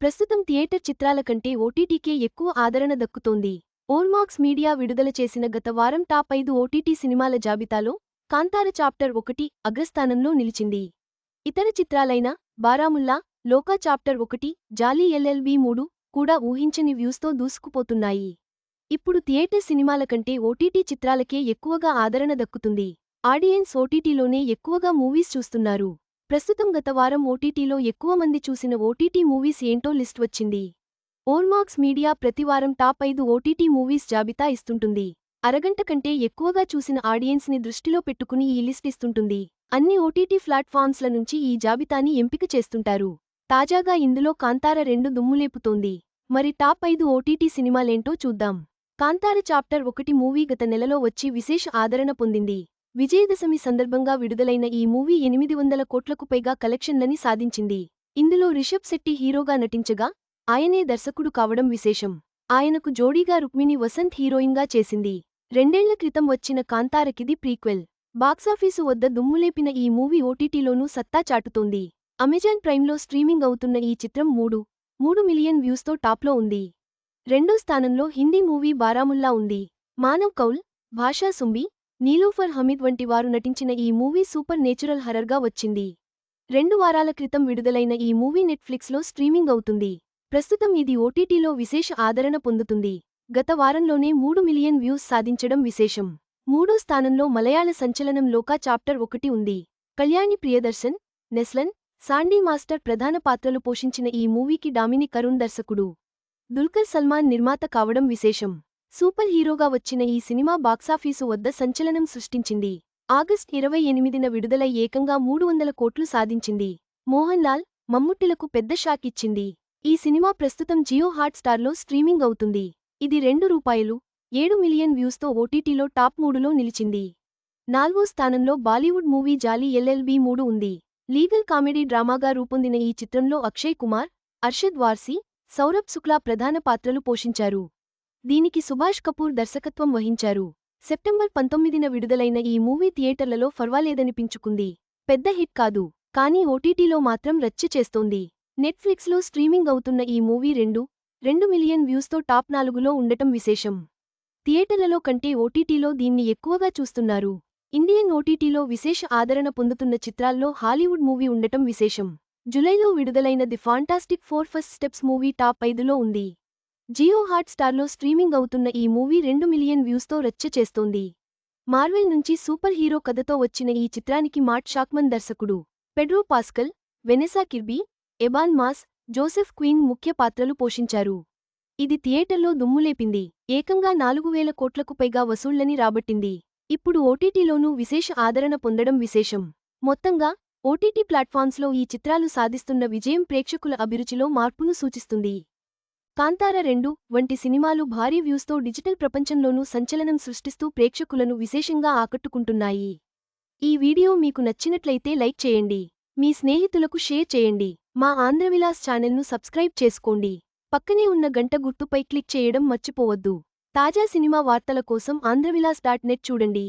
ప్రస్తుతం థియేటర్ చిత్రాల కంటే ఓటీటీకే ఎక్కువ ఆదరణ దక్కుతోంది. ఓల్మాక్స్ మీడియా విడుదల చేసిన గత వారం టాప్ ఐదు ఓటీటీ సినిమాల జాబితాలో కాంతార చాప్టర్ ఒకటి అగ్రస్థానంలో నిలిచింది. ఇతర చిత్రాలైన బారాముల్లా లోకా చాప్టర్ ఒకటి జాలీ ఎల్ఎల్బి మూడు కూడా ఊహించని వ్యూస్తో దూసుకుపోతున్నాయి. ఇప్పుడు థియేటర్ సినిమాల కంటే ఓటీటీ చిత్రాలకే ఎక్కువగా ఆదరణ దక్కుతుంది. ఆడియన్స్ ఓటీటీలోనే ఎక్కువగా మూవీస్ చూస్తున్నారు. ప్రస్తుతం గత వారం ఓటీటీలో ఎక్కువ మంది చూసిన ఓటీటీ మూవీస్ ఏంటో లిస్ట్ వచ్చింది. ఓల్మార్క్స్ మీడియా ప్రతివారం టాప్ ఐదు ఓటీటీ మూవీస్ జాబితా ఇస్తుంటుంది. అరగంట కంటే ఎక్కువగా చూసిన ఆడియన్స్ని దృష్టిలో పెట్టుకుని ఈ లిస్ట్ ఇస్తుంటుంది. అన్ని ఓటీటీ ప్లాట్ఫామ్స్ల నుంచి ఈ జాబితాని ఎంపిక చేస్తుంటారు. తాజాగా ఇందులో కాంతార రెండు దుమ్ములేపుతోంది. మరి టాప్ ఐదు ఓటీటీ సినిమాలేంటో చూద్దాం. కాంతార చాప్టర్ ఒకటి మూవీ గత నెలలో వచ్చి విశేష ఆదరణ పొందింది. విజయదశమి సందర్భంగా విడుదలైన ఈ మూవీ ఎనిమిది వందల కోట్లకు పైగా కలెక్షన్లని సాధించింది. ఇందులో రిషబ్ శెట్టి హీరోగా నటించగా ఆయనే దర్శకుడు కావడం విశేషం. ఆయనకు జోడీగా రుక్మిణి వసంత్ హీరోయిన్గా చేసింది. రెండేళ్ళ క్రితం వచ్చిన కాంతారకిది ప్రీక్వెల్. బాక్సాఫీసు వద్ద దుమ్ములేపిన ఈ మూవీ ఓటీటీలోనూ సత్తా చాటుతోంది. అమెజాన్ ప్రైమ్లో స్ట్రీమింగ్ అవుతున్న ఈ చిత్రం మూడు మూడు మిలియన్ వ్యూస్తో టాప్లో ఉంది. రెండో స్థానంలో హిందీ మూవీ బారాముల్లా ఉంది. మానవ్ కౌల్ భాషా సుంబి నీలూఫర్ హమీద్ వంటి వారు నటించిన ఈ మూవీ సూపర్ నేచురల్ హరర్గా వచ్చింది. రెండు వారాల క్రితం విడుదలైన ఈ మూవీ నెట్ఫ్లిక్స్లో స్ట్రీమింగ్ అవుతుంది. ప్రస్తుతం ఇది ఓటీటీలో విశేష ఆదరణ పొందుతుంది. గత వారంలోనే మూడు మిలియన్ వ్యూస్ సాధించడం విశేషం. మూడో స్థానంలో మలయాళ సంచలనం లోకా చాప్టర్ ఒకటి ఉంది. కళ్యాణి ప్రియదర్శన్ నెస్లన్ సాండీ మాస్టర్ ప్రధాన పాత్రలు పోషించిన ఈ మూవీకి డామిని కరుణ్ దర్శకుడు. దుల్కర్ సల్మాన్ నిర్మాత కావడం విశేషం. సూపర్ హీరోగా వచ్చిన ఈ సినిమా బాక్సాఫీసు వద్ద సంచలనం సృష్టించింది. ఆగస్ట్ ఇరవై ఎనిమిదిన విడుదల ఏకంగా మూడు వందల కోట్లు సాధించింది. మోహన్ లాల్ మమ్ముట్టిలకు పెద్ద షాక్ ఇచ్చింది. ఈ సినిమా ప్రస్తుతం జియో హాట్స్టార్లో స్ట్రీమింగ్ అవుతుంది. ఇది రెండు రూపాయలు ఏడు మిలియన్ వ్యూస్తో ఓటీటీలో టాప్ మూడులో నిలిచింది. నాల్గో స్థానంలో బాలీవుడ్ మూవీ జాలీ ఎల్ఎల్బి మూడు ఉంది. లీగల్ కామెడీ డ్రామాగా రూపొందిన ఈ చిత్రంలో అక్షయ్ కుమార్ అర్షద్ వార్సీ సౌరభ్ శుక్లా ప్రధాన పాత్రలు పోషించారు. దీనికి సుభాష్ కపూర్ దర్శకత్వం వహించారు. సెప్టెంబర్ పంతొమ్మిదిన విడుదలైన ఈ మూవీ థియేటర్లలో ఫర్వాలేదనిపించుకుంది. పెద్ద హిట్ కాదు కానీ ఓటీటీలో మాత్రం రచ్చ చేస్తోంది. నెట్ఫ్లిక్స్లో స్ట్రీమింగ్ అవుతున్న ఈ మూవీ రెండు రెండు మిలియన్ వ్యూస్తో టాప్ నాలుగులో ఉండటం విశేషం. థియేటర్లలో కంటే ఓటీటీలో దీన్ని ఎక్కువగా చూస్తున్నారు. ఇండియన్ ఓటీటీలో విశేష ఆదరణ పొందుతున్న చిత్రాల్లో హాలీవుడ్ మూవీ ఉండటం విశేషం. జులైలో విడుదలైన the fantastic four first steps movie top ఐదులో ఉంది. జియో హాట్ స్టార్లో స్ట్రీమింగ్ అవుతున్న ఈ మూవీ రెండు మిలియన్ వ్యూస్తో రచ్చ చేస్తోంది. మార్వెల్ నుంచి సూపర్ హీరో కథతో వచ్చిన ఈ చిత్రానికి మాట్ షాక్మన్ దర్శకుడు. Pedro Pascal Vanessa Kirby Ebon Moss Joseph Quinn ముఖ్య పాత్రలు పోషించారు. ఇది థియేటర్లో దుమ్ములేపింది. ఏకంగా నాలుగు వేల కోట్లకు పైగా వసూళ్ళని రాబట్టింది. ఇప్పుడు ఓటీటీలోనూ విశేష ఆదరణ పొందడం విశేషం. మొత్తంగా ఓటీటీ ప్లాట్ఫామ్స్లో ఈ చిత్రాలు సాధిస్తున్న విజయం ప్రేక్షకుల అభిరుచిలో మార్పును సూచిస్తుంది. కాంతార రెండు వంటి సినిమాలు భారీ వ్యూస్తో డిజిటల్ ప్రపంచంలోనూ సంచలనం సృష్టిస్తూ ప్రేక్షకులను విశేషంగా ఆకట్టుకుంటున్నాయి. ఈ వీడియో మీకు నచ్చినట్లయితే లైక్ చేయండి. మీ స్నేహితులకు షేర్ చేయండి. మా ఆంధ్రవిలాస్ ఛానల్ను సబ్స్క్రైబ్ చేసుకోండి. పక్కనే ఉన్న గంట గుర్తుపై క్లిక్ చేయడం మర్చిపోవద్దు. తాజా సినిమా వార్తల కోసం ఆంధ్రవిలాస్ డాట్ నెట్ చూడండి.